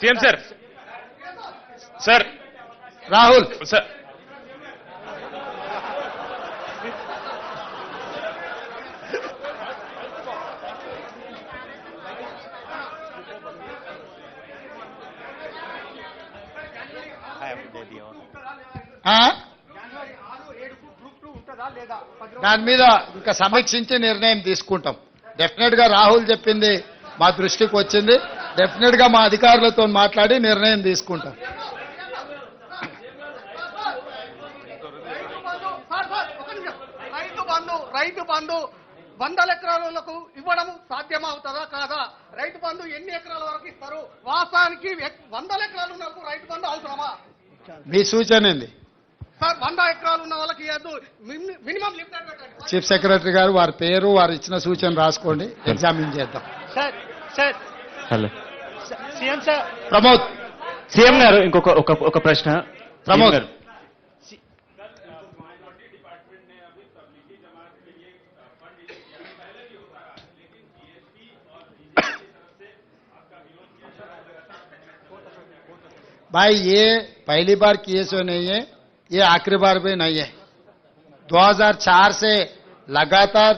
CM sir. Sir. Rahul. Sir? దాని మీద ఇంకా సమీక్షించి నిర్ణయం తీసుకుంటాం. డెఫినెట్గా రాహుల్ చెప్పింది మా దృష్టికి వచ్చింది. డెఫినెట్గా మా అధికారులతో మాట్లాడి నిర్ణయం తీసుకుంటాం. రైతు బంధు రైతు బంధు వందల ఎకరాలకు ఇవ్వడం సాధ్యమవుతుందా కాదా? రైతు బంధు ఎన్ని ఎకరాల వరకు ఇస్తారు? వాస్తవానికి ఎక్- వందల ఎకరాలు ఉన్నప్పుడు రైతు బంధు అవసరమా? మీ సూచన ఏంది? సార్ వంద ఎకరాలు ఉన్న వాళ్ళకి ఇవ్వద్దు. మిని- మినిమం చీఫ్ సెక్రటరీ గారు వారి పేరు వారు ఇచ్చిన సూచన రాసుకోండి. ఎగ్జామిన్ చేద్దాం. Sir sir. Hello. CM sir Pramod CM గారు ఇంకొక ఒక ఒక ప్రశ్న ప్రమోద్. సీఎం గారు. भाई ये पहली बार केस हुए नहीं है ये आखिरी बार भी नहीं है 2004 से लगातार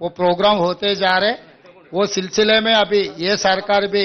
वो प्रोग्राम होते जा रहे वो सिलसिले में अभी ये सरकार भी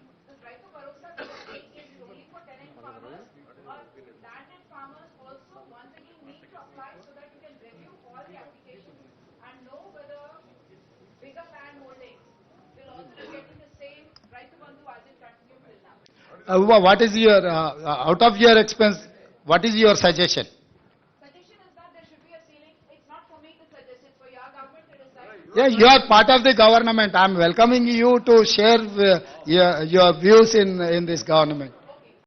Uh, what is your, uh, uh, out of your expense, what is your suggestion? Yeah, you are part of the government. I am welcoming you to share your, your views in, in this government.